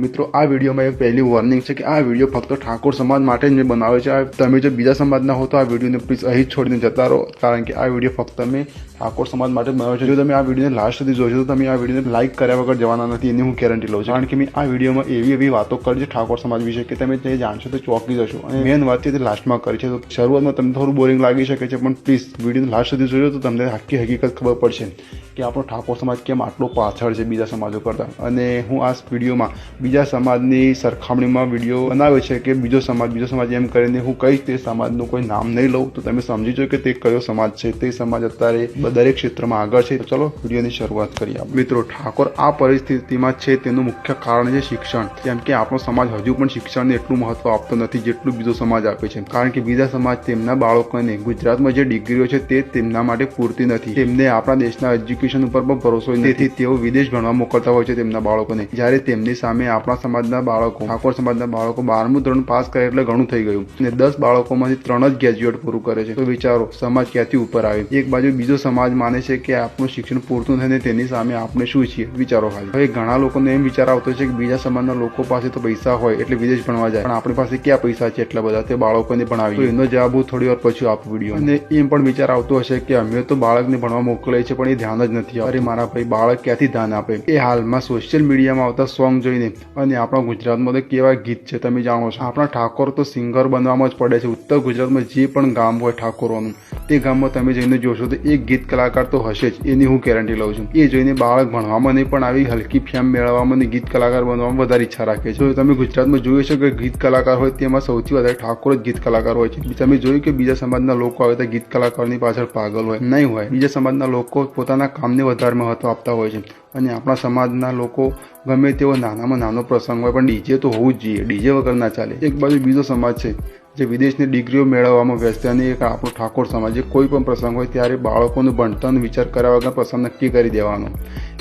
મિત્રો, આ વિડીયોમાં એક પહેલી વોર્નિંગ છે કે આ વીડિયો ફક્ત ઠાકોર સમાજ માટે જ મેં છે. આ તમે જો બીજા સમાજના હો તો આ વિડીયોને પ્લીઝ અહીં જ છોડીને જતા રહો. કારણ કે આ વીડિયો ફક્ત મેં ઠાકોર સમાજ માટે જ બનાવ્યો છે. જો તમે આ વિડીયોને લાસ્ટ સુધી જોશો તો તમે આ વિડીયોને લાઇક કર્યા વગર જવાના નથી, એની હું ગેરંટી લઉં છું. કારણ કે મેં આ વિડીયોમાં એવી એવી વાતો કરી છે ઠાકોર સમાજ વિશે કે તમે જે જાણશો તો ચોંકી જશો. અને મેન વાત છે તે લાસ્ટમાં કરી છે. તો શરૂઆતમાં તમને થોડું બોરિંગ લાગી શકે છે, પણ પ્લીઝ વિડીયોને લાસ્ટ સુધી જોજો તો તમને આખી હકીકત ખબર પડશે. કે આપણો ઠાકોર સમાજ કેમ આટલો પાછળ છે બીજા સમાજો કરતાં? અને હું આ વિડીયોમાં બીજા સમાજની સરખામણીમાં વીડિયો બનાવ્યો છે કે બીજો સમાજ બીજો સમાજ એમ કરીને હું કહીશ તે સમાજનું કોઈ નામ નહીં લઉં, તો તમે સમજી જો કે તે કયો સમાજ છે? તે સમાજ અત્યારે દરેક ક્ષેત્રમાં આગળ છે. ચલો, વિડીયોની શરૂઆત કરીએ. મિત્રો, ઠાકોર આ પરિસ્થિતિમાં છે તેનું મુખ્ય કારણ છે શિક્ષણ. કેમ કે આપણો સમાજ હજુ પણ શિક્ષણને એટલું મહત્વ આપતો નથી જેટલું બીજો સમાજ આપે છે. કારણ કે બીજા સમાજ તેમના બાળકોને ગુજરાતમાં જે ડિગ્રીઓ છે તે તેમના માટે પૂરતી નથી. તેમને આપણા દેશના એજ્યુકેશન ઉપર પણ ભરોસો તેથી તેઓ વિદેશ ભણવા મોકલતા હોય છે તેમના બાળકોને. જ્યારે તેમની સામે આપણા સમાજના બાળકો, ઠાકોર સમાજના બાળકો બારમું ધોરણ પાસ કરે એટલે ઘણું થઈ ગયું. અને દસ બાળકોમાંથી ત્રણ જ ગ્રેજ્યુએટ પૂરું કરે છે. તો વિચારો, સમાજ ક્યાંથી ઉપર આવે? એક બાજુ બીજો સમાજ માને છે કે આપણું શિક્ષણ પૂરતું થઈને તેની સામે આપણે શું છીએ? વિચારો ખાલી. હવે ઘણા લોકોને એમ વિચાર આવતો છે કે બીજા સમાજના લોકો પાસે તો પૈસા હોય એટલે વિદેશ ભણવા જાય. પણ આપણી પાસે ક્યાં પૈસા છે એટલા બધા? તે બાળકોને ભણાવી. એનો જવાબ હું થોડી વાર પછી આપું વીડિયો અને એમ પણ વિચાર આવતો હશે કે અમે તો બાળકને ભણવા મોકલે છે પણ એ ધ્યાન જ નથી અરે મારા ભાઈ, બાળક ક્યાંથી ધ્યાન આપે? એ હાલમાં સોશિયલ મીડિયામાં આવતા સોંગ જોઈને. અને આપણા ગુજરાતમાં તો કેવા ગીત છે, તમે જાણો છો. આપણા ઠાકોર તો સિંગર બનવામાં જ પડે છે. ઉત્તર ગુજરાતમાં જે પણ ગામ હોય ઠાકોરોનું, તે ગામમાં તમે જઈને જોશો તો એક ગીત કલાકાર તો હશે જ. એની હું ગેરંટી લઉં છું. એ જોઈને બાળક ભણવામાં નહીં, પણ આવી હલકી ફેમ મેળવવામાં અને ગીત કલાકાર બનવામાં વધારે ઈચ્છા રાખે છે. જો તમે ગુજરાતમાં જોયું છે કે ગીત કલાકાર હોય, તેમાં સૌથી વધારે ઠાકોર જ ગીત કલાકાર હોય છે. તમે જોયું કે બીજા સમાજના લોકો આવે તો ગીત કલાકારની પાછળ પાગલ હોય? નહીં હોય. બીજા સમાજના લોકો પોતાના કામને વધારે મહત્ત્વ આપતા હોય છે. અને આપણા સમાજના લોકો ગમે તેવો નાનામાં નાનો પ્રસંગ હોય, પણ ડીજે તો હોવું જ જોઈએ. ડીજે વગર ના ચાલે. એક બાજુ બીજો સમાજ છે, જે વિદેશની ડિગ્રીઓ મેળવવામાં વ્યસ્ત અને એક આપણો ઠાકોર સમાજ, જે કોઈ પણ પ્રસંગ હોય, ત્યારે બાળકોનું ભણતરનો વિચાર કર્યા વગર પ્રસંગ નક્કી કરી દેવાનો.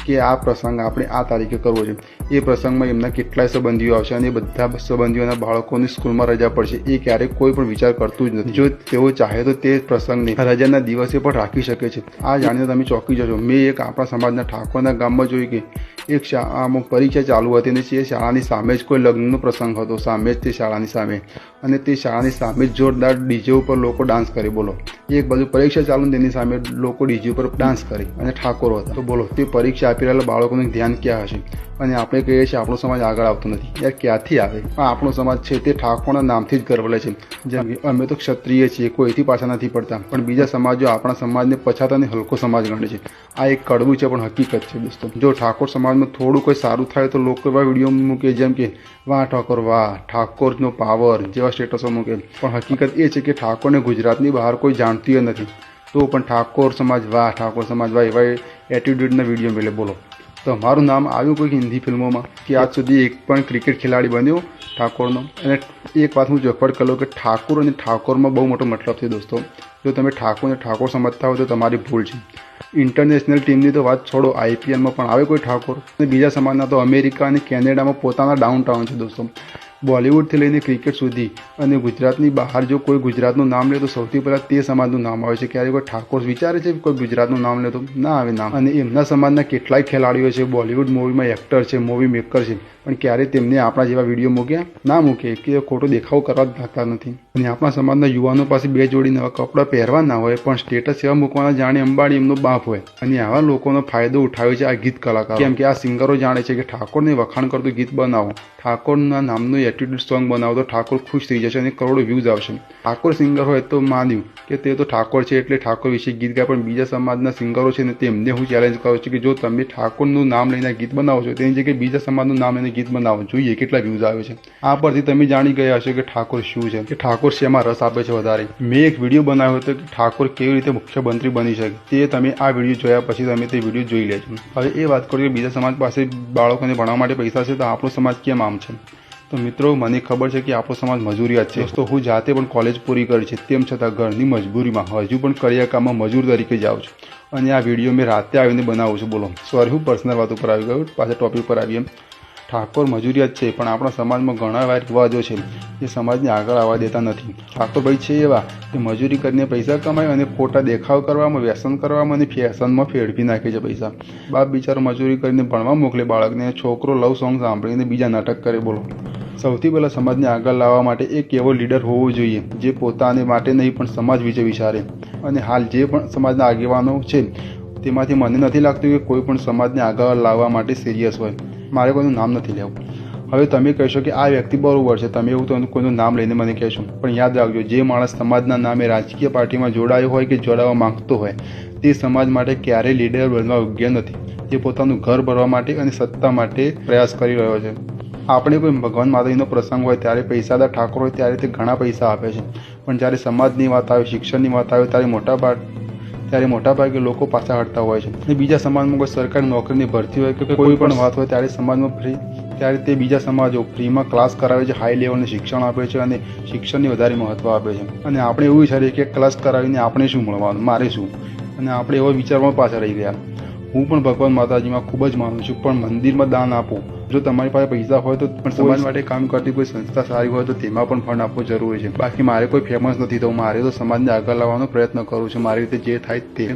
કે આ પ્રસંગ આપણે આ તારીખે કરવો છે. એ પ્રસંગમાં એમના કેટલાય સંબંધીઓ આવશે અને બધા સંબંધીઓના બાળકોની સ્કૂલમાં રજા પડશે. એ ક્યારેય કોઈ પણ વિચાર કરતું જ નથી. જો તેઓ ચાહે તો તે પ્રસંગને રજાના દિવસે પણ રાખી શકે છે. આ જાણીને તમે ચોંકી જશો મેં એક આપણા સમાજના ઠાકોરના ગામમાં જોયું કે એક શાળામાં પરીક્ષા ચાલુ હતી અને એ શાળાની સામે જ કોઈ લગ્નનો પ્રસંગ હતો. સામે જ તે શાળાની સામે. અને તે શાળાની સામે જ જોરદાર ડીજે ઉપર લોકો ડાન્સ કરે. બોલો. એક બાજુ પરીક્ષા ચાલુ ને તેની સામે લોકો ડીજે ઉપર ડાન્સ કરે અને ઠાકોરો હતા. તો બોલો, તે પરીક્ષા આપી રહેલા બાળકોનું ધ્યાન ક્યાં હશે? અને આપણે કહીએ છીએ આપણો સમાજ આગળ આવતો નથી. યાર, ક્યાંથી આવે? આ આપણો સમાજ છે તે ઠાકોરના નામથી જ ગર્વ લે છે. જેમ કે અમે તો ક્ષત્રિય છીએ, કોઈથી પાછા નથી પડતા. પણ બીજા સમાજો આપણા સમાજને પછાત અને હલકો સમાજ ગણે છે. આ એક કડવું છે, પણ હકીકત છે દોસ્તો. જો ઠાકોર સમાજમાં થોડું કોઈ સારું થાય તો લોકો એવા વીડિયો મૂકે, જેમ કે, વાહ, ઠાકોર, વાહ, ઠાકોરનો પાવર જેવા સ્ટેટસો મૂકે. પણ હકીકત એ છે કે ઠાકોરને ગુજરાતની બહાર કોઈ જાણતી નથી. તો પણ ઠાકોર સમાજ વાહ, ઠાકોર સમાજ વાહ એવા એટીટ્યૂડના વીડિયો મેળે. બોલો. તો મારું નામ આવ્યું કોઈક હિન્દી ફિલ્મોમાં કે આજ સુધી એક પણ ક્રિકેટ ખેલાડી બન્યો ઠાકોરનો. અને એક વાત હું ચોખવટ કરું કે ઠાકોર અને ઠાકોરમાં બહુ મોટો મતલબ છે દોસ્તો. જો તમે ઠાકોરને ઠાકોર સમજતા હોય તો તમારી ભૂલ છે. ઇન્ટરનેશનલ ટીમની તો વાત છોડો, આઈપીએલમાં પણ આવે કોઈ ઠાકોર. અને બીજા સમાજના તો અમેરિકા અને કેનેડામાં પોતાના ડાઉનટાઉન છે દોસ્તો. બોલિવૂડથી લઈને ક્રિકેટ સુધી અને ગુજરાતની બહાર જો કોઈ ગુજરાતનું નામ લે તો સૌથી પહેલાં તે સમાજનું નામ આવે છે. ક્યારેક કોઈ ઠાકોર વિચારે છે કોઈ ગુજરાતનું નામ લે તો ના આવે નામ. અને એમના સમાજના કેટલાય ખેલાડીઓ છે, બોલિવૂડ મૂવીમાં એક્ટર છે, મૂવી મેકર છે, પણ ક્યારે તેમને આપણા જેવા વીડિયો મૂક્યા ના મૂકે, કે ખોટો દેખાવ કરવા જ લાગતા નથી. અને આપણા સમાજના યુવાનો પાસે બે જોડી નવા કપડાં પહેરવા ના હોય, પણ સ્ટેટસ એવા મૂકવાના જાણે અંબાણી એમનો બાપ હોય. અને આવા લોકોનો ફાયદો ઉઠાવે છે આ ગીત કલાકાર. કેમ કે આ સિંગરો જાણે છે કે ઠાકોરને વખાણ કરતું ગીત બનાવો. ઠાકોરના નામનું એટીટ્યુડ સોંગ બનાવો તો ઠાકોર ખુશ થઈ જશે અને કરોડો વ્યૂઝ આવશે. ઠાકોર સિંગર હોય તો માન્યું કે તે તો ઠાકોર છે એટલે ઠાકોર વિશે ગીત ગાય, પણ બીજા સમાજના સિંગરો છે ને તેમને હું ચેલેન્જ કરું છું કે જો તમે ઠાકોરનું નામ લઈને ગીત બનાવો છો, તેની જગ્યાએ બીજા સમાજનું નામ લઈને ગીત બનાવો, જોઈએ કેટલા વ્યૂઝ આવે છે. આ પરથી તમે જાણી ગયા હશો કે ઠાકોર શું છે, કે ઠાકોર શેમાં રસ આપે છે વધારે. મેં એક વીડિયો બનાવ્યો હતો કે ઠાકોર કેવી રીતે મુખ્યમંત્રી બની શકે, તે તમે આ વીડિયો જોયા પછી તમે તે વીડિયો જોઈ લેજો. હવે એ વાત કરીએ બીજા સમાજ પાસે બાળકોને ભણવા માટે પૈસા છે તો આપણો સમાજ કેમ આમ છે? તો મિત્રો, મને ખબર છે કે આપણો સમાજ મજૂરિયાત છે. તો હું જાતે પણ કોલેજ પૂરી કરી છે. તેમ છતાં ઘરની મજબૂરીમાં હજુ પણ કરિયાકામાં મજૂર તરીકે જાઉં છું. અને આ વીડિયો મેં રાતે આવીને બનાવું છું. બોલો. સોરી હું પર્સનલ વાત ઉપર આવી ગયો. પાછા ટોપિક ઉપર આવી એમ ઠાકોર મજૂરિયાત છે, પણ આપણા સમાજમાં ઘણા રિવાજો છે જે સમાજને આગળ આવવા દેતા નથી. ઠાકોરભાઈ છે એવા કે મજૂરી કરીને પૈસા કમાય અને ખોટા દેખાવ કરવામાં, વ્યસન કરવામાં અને ફેશનમાં ફેરવી નાખે છે પૈસા. બાપ બિચારો મજૂરી કરીને ભણવા મોકલે, બાળકને છોકરો લવ સોંગ સાંભળીને બીજા નાટક કરે, બોલો. સૌથી પહેલાં સમાજને આગળ લાવવા માટે એક એવો લીડર હોવો જોઈએ, જે પોતાને માટે નહીં, પણ સમાજ વિશે વિચારે. અને હાલ જે પણ સમાજના આગેવાનો છે, તેમાંથી મને નથી લાગતું કે કોઈ પણ સમાજને આગળ લાવવા માટે સિરિયસ હોય. મારે કોઈનું નામ નથી લેવું. હવે તમે કહેશો કે આ વ્યક્તિ બરોબર છે, તમે એવું તો કોઈનું નામ લઈને મને કહેશો. પણ યાદ રાખજો, જે માણસ સમાજના નામે રાજકીય પાર્ટીમાં જોડાયો હોય કે જોડાવા માંગતો હોય, તે સમાજ માટે ક્યારેય લીડર બનવા યોગ્ય નથી. તે પોતાનું ઘર ભરવા માટે અને સત્તા માટે પ્રયાસ કરી રહ્યો છે. આપણે કોઈ ભગવાન માતાજીનો પ્રસંગ હોય ત્યારે પૈસાદાર ઠાકોર હોય ત્યારે તે ઘણા પૈસા આપે છે. પણ જ્યારે સમાજની વાત આવે શિક્ષણની વાત આવે ત્યારે મોટા ભાગ ત્યારે મોટાભાગે લોકો પાછા હટતા હોય છે. અને બીજા સમાજમાં કોઈ સરકારી નોકરીની ભરતી હોય કે કોઈ પણ વાત હોય ત્યારે સમાજમાં ફ્રી ત્યારે તે બીજા સમાજો ફ્રીમાં ક્લાસ કરાવે છે હાઈ લેવલનું શિક્ષણ આપે છે અને શિક્ષણને વધારે મહત્ત્વ આપે છે. અને આપણે એવું વિચારીએ કે ક્લાસ કરાવીને આપણે શું મળવાનું મારે શું? અને આપણે એવા વિચારમાં પાછા રહી ગયા. હું પણ ભગવાન માતાજીમાં ખૂબ જ માનું છું પણ મંદિરમાં દાન આપો જો તમારી પાસે પૈસા હોય તો પણ સમાજ માટે કામ કરતી કોઈ સંસ્થા સારી હોય તો તેમાં પણ ફંડ આપવો જરૂરી છે. બાકી મારે કોઈ ફેમસ નથી તો મારે તો સમાજને આગળ લાવવાનો પ્રયત્ન કરું છું. મારી રીતે જે થાય તે.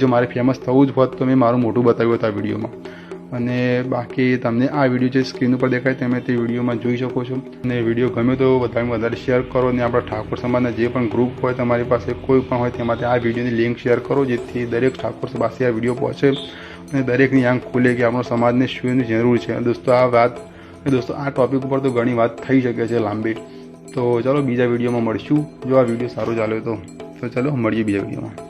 જો મારે ફેમસ થવું જ હોત તો મેં મારું મોટું બતાવ્યું હતું આ વિડીયોમાં. અને બાકી તમને આ વીડિયો જે સ્ક્રીન ઉપર દેખાય તમે તે વિડીયોમાં જોઈ શકો છો. અને વીડિયો ગમે તો વધારે વધારે શેર કરો અને આપણા ઠાકોર સમાજના જે પણ ગ્રુપ હોય તમારી પાસે કોઈ પણ હોય તેમાંથી આ વિડીયોની લિંક શેર કરો, જેથી દરેક ઠાકોર પાસે આ વીડિયો પહોંચે અને દરેકની આંખ ખુલે કે આપણો સમાજને શું જરૂર છે. દોસ્તો, આ વાત દોસ્તો, આ ટોપિક ઉપર તો ઘણી વાત થઈ શકે છે લાંબી. તો ચાલો બીજા વિડીયોમાં મળીશું. જો આ વીડિયો સારો ચાલ્યો તો તો ચાલો મળીએ બીજા વિડીયોમાં